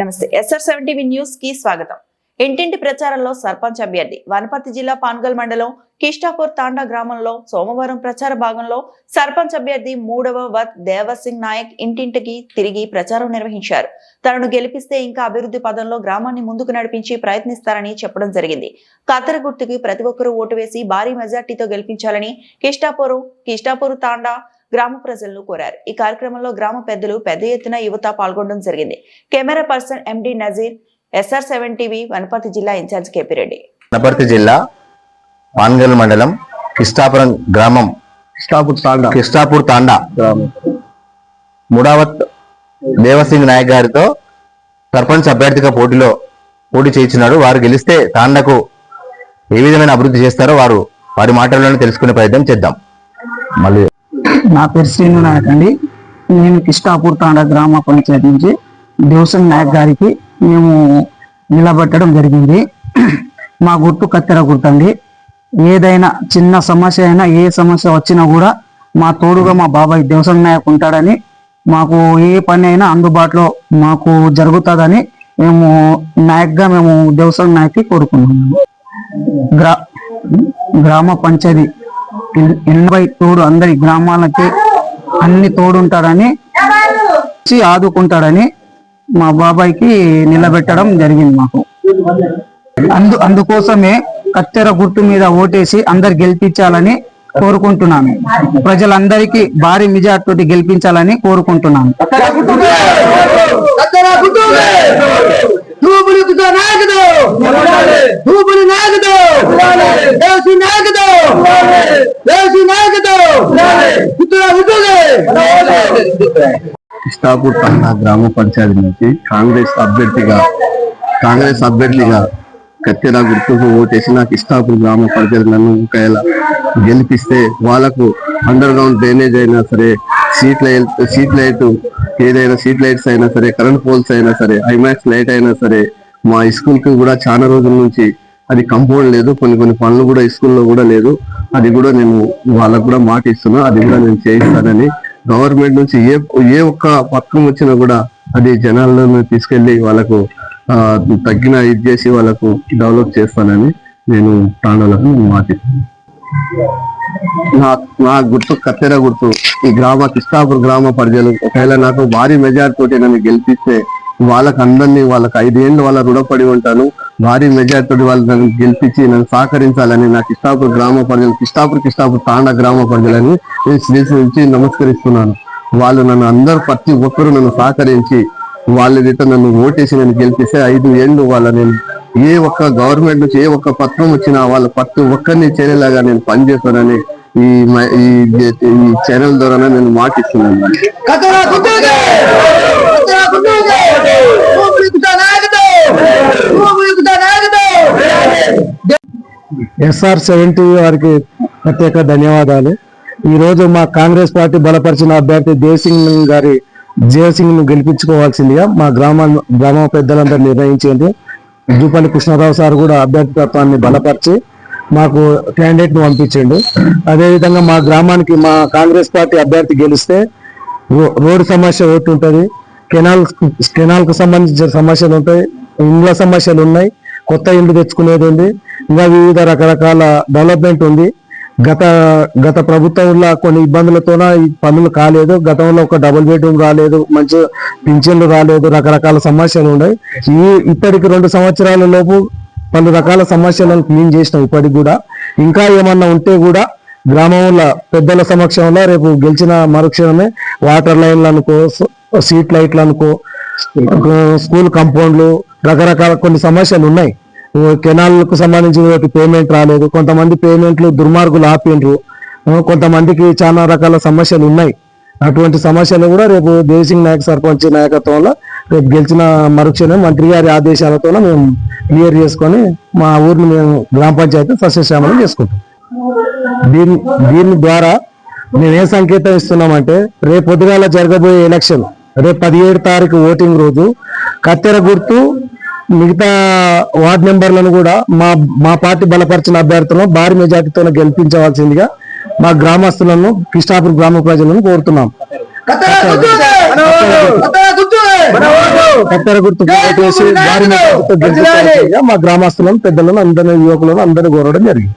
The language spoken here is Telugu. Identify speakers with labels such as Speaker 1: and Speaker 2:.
Speaker 1: నమస్తే. ఎస్ఆర్ సెవెన్ టీవీ న్యూస్కి స్వాగతం. ఇంటింటి ప్రచారంలో సర్పంచ్ అభ్యర్థి వనపర్తి జిల్లా పాన్గల్ మండలం కిష్టాపూర్ తాండా గ్రామంలో సోమవారం ప్రచార భాగంలో సర్పంచ్ అభ్యర్థి మూడవ వత్ దేవసింగ్ నాయక్ ఇంటింటికి తిరిగి ప్రచారం నిర్వహించారు. తనను గెలిపిస్తే ఇంకా అభివృద్ధి పదంలో గ్రామాన్ని ముందుకు నడిపించి ప్రయత్నిస్తారని చెప్పడం జరిగింది. కత్తెర గుర్తుకి ప్రతి ఒక్కరూ ఓటు వేసి భారీ మెజార్టీతో గెలిపించాలని కిష్టాపూర్ కిష్టాపూర్ తాండా గ్రామ ప్రజలను కోరారు. ఈ కార్యక్రమంలో గ్రామ పెద్దలు పెద్ద ఎత్తున యువత పాల్గొనడం జరిగింది. Camera person MD Nazeer SR seven TV Wanaparthy జిల్లా ఇన్ఛార్జ్ కేపీ రెడ్డి.
Speaker 2: వనపర్తి జిల్లా పాన్గల్ మండలం కిష్టాపురం గ్రామం.
Speaker 3: తాండా.
Speaker 2: కిష్టాపూర్ తాండా. ముడావత్ దేవసింగ్ నాయక్ గారితో సర్పంచ్ అభ్యర్థిగా పోటీలో పోటీ చేయించినాడు. వారు గెలిస్తే తాండకు ఏ విధమైన అభివృద్ధి చేస్తారో వారు వారి మాటల్లోనే తెలుసుకునే ప్రయత్నం చేద్దాం. మళ్ళీ
Speaker 3: నా పేరు శ్రీను నాయక్ అండి. నేను కిష్టాపూర్ తాండా గ్రామ పంచాయతీ నుంచి దేవసం నాయక్ గారికి మేము నిలబెట్టడం జరిగింది. మా గుర్తు కత్తెర గుర్తు అండి. ఏదైనా చిన్న సమస్య అయినా ఏ సమస్య వచ్చినా కూడా మా తోడుగా మా బాబాయ్ దేవసం నాయక్ ఉంటాడని మాకు ఏ పని అయినా అందుబాటులో మాకు జరుగుతుందని మేము నాయక్గా మేము దేవసం నాయక్కి కోరుకున్నాము గ్రా గ్రామ పంచాయతీ ఎనభై తోడు అందరి గ్రామాలకి అన్ని తోడుంటాడని వచ్చి ఆదుకుంటాడని మా బాబాయ్కి నిలబెట్టడం జరిగింది మాకు. అందు అందుకోసమే కత్తెర గుర్తు మీద ఓటేసి అందరు గెలిపించాలని కోరుకుంటున్నాను. ప్రజలందరికీ భారీ మెజార్టీ గెలిపించాలని కోరుకుంటున్నాను.
Speaker 4: ఇష్టాపూర్ తాండా గ్రామ పంచాయతీ నుంచి కాంగ్రెస్ అభ్యర్థిగా కాంగ్రెస్ అభ్యర్థిగా కత్తెర గుర్తుకు ఓటేసి నాకు ఇష్టాపూర్ గ్రామ పంచాయతీ నన్ను ఒకవేళ గెలిపిస్తే వాళ్ళకు అండర్ గ్రౌండ్ డ్రైనేజ్ అయినా సరే సీట్ లైట్ సీట్ లైట్ ఏదైనా సీట్ లైట్స్ అయినా సరే కరెంట్ పోల్స్ అయినా సరే ఐమాక్స్ లైట్ అయినా సరే మా స్కూల్కి కూడా చాలా రోజుల నుంచి అది కంపౌండ్ లేదు కొన్ని కొన్ని పనులు కూడా స్కూల్లో కూడా లేదు. అది కూడా నేను వాళ్ళకు కూడా మాట ఇస్తున్నా అది కూడా నేను చేయిస్తానని. గవర్నమెంట్ నుంచి ఏ ఏ ఒక్క పథకం వచ్చినా కూడా అది జనాల్లో తీసుకెళ్ళి వాళ్ళకు ఆ, తగ్గిన ఇది చేసి వాళ్ళకు డెవలప్ చేస్తానని నేను తాండలకు మాట నా నా గుర్తు కత్తెర గుర్తు ఈ గ్రామ కృష్ణాపూర్ గ్రామ ప్రజలు ఒకవేళ నాకు భారీ మెజార్టీ తోటి నన్ను గెలిపిస్తే వాళ్ళకి అందరినీ వాళ్ళకి ఐదేళ్ళు వాళ్ళ రుణపడి ఉంటాను. భారీ మెజార్టీ వాళ్ళు నన్ను గెలిపించి నన్ను సహకరించాలని నా కిష్టాపూర్ గ్రామ ప్రజలు కిష్టాపూర్ కిష్టాపూర్ తాండా గ్రామ ప్రజలని నేను శ్రీసి నమస్కరిస్తున్నాను. వాళ్ళు నన్ను అందరూ ప్రతి ఒక్కరూ నన్ను సహకరించి వాళ్ళ దగ్గర నన్ను ఓటేసి నన్ను గెలిపిస్తే ఐదు ఏళ్ళు వాళ్ళ నేను ఏ ఒక్క గవర్నమెంట్ నుంచి ఏ ఒక్క పత్రం వచ్చినా వాళ్ళ ప్రతి ఒక్కరిని చేరేలాగా నేను పనిచేస్తానని ఈ ఈ ఈ ఛానల్ ద్వారా నేను మాటిస్తున్నాను.
Speaker 3: ఎస్ఆర్ సెవెంటీ వారికి ప్రత్యేక ధన్యవాదాలు. ఈ రోజు మా కాంగ్రెస్ పార్టీ బలపరిచిన అభ్యర్థి దేవసింగ్ గారి జయసింగ్ను గెలిపించుకోవాల్సిందిగా మా గ్రామ గ్రామ పెద్దలందరూ నిర్ణయించింది. జూపల్లి కృష్ణారావు సార్ కూడా అభ్యర్థిత్వాన్ని బలపరిచి మాకు క్యాండిడేట్ను పంపించిండు. అదేవిధంగా మా గ్రామానికి మా కాంగ్రెస్ పార్టీ అభ్యర్థి గెలిస్తే రో- రోడ్డు సమస్య ఒకటి ఉంటుంది కెనాల్ కెనాల్కు సంబంధించిన సమస్యలు ఉంటాయి. ఇండ్ల సమస్యలు ఉన్నాయి. కొత్త ఇండ్లు తెచ్చుకునేది ఉంది. ఇంకా వివిధ రకరకాల డెవలప్మెంట్ ఉంది. గత గత ప్రభుత్వంలో కొన్ని ఇబ్బందులతోన ఈ పనులు కాలేదు. గతంలో ఒక డబుల్ బెడ్రూమ్ రాలేదు. మంచి పింఛన్లు రాలేదు. రకరకాల సమస్యలు ఉన్నాయి. ఈ ఇప్పటికి రెండు సంవత్సరాల లోపు పలు రకాల సమస్యలను క్లీన్ చేసినాం ఇప్పటికి కూడా. ఇంకా ఏమన్నా ఉంటే కూడా గ్రామంలో పెద్దల సమక్షంలో రేపు గెలిచిన మరుక్షణమే వాటర్ లైన్లు అనుకో సీట్ లైట్లు అనుకో స్కూల్ కాంపౌండ్లు రకరకాల కొన్ని సమస్యలు ఉన్నాయి. కెనాల్కు సంబంధించిన పేమెంట్ రాలేదు. కొంతమంది పేమెంట్లు దుర్మార్గులు ఆపిండ్రు. కొంతమందికి చాలా రకాల సమస్యలు ఉన్నాయి. అటువంటి సమస్యలు కూడా రేపు దేవసింగ్ నాయక్ సర్పంచ్ నాయకత్వంలో రేపు గెలిచిన మరుక్షణం మంత్రి గారి ఆదేశాలతో మేము క్లియర్ చేసుకొని మా ఊరిని మేము గ్రామ పంచాయతీ సస్యశ్యామలం చేసుకుంటాం. దీని దీని ద్వారా మేము ఏ సంకేతం ఇస్తున్నామంటే రేపు పొద్దుగాల జరగబోయే ఎలక్షన్ రేపు పదిహేడు తారీఖు ఓటింగ్ రోజు. కత్తెర గుర్తు మిగతా వార్డు మెంబర్లను కూడా మా మా పార్టీ బలపరిచిన అభ్యర్థులను భారీ మెజార్టీతో గెలిపించవలసిందిగా మా గ్రామస్తులను కృష్ణాపూర్ గ్రామ ప్రజలను కోరుతున్నాం. కత్తెర గుర్తు! భారీ మెజారిటీతో మా గ్రామస్తులను పెద్దలను అందరిని యువకులను అందరిని కోరడం జరిగింది.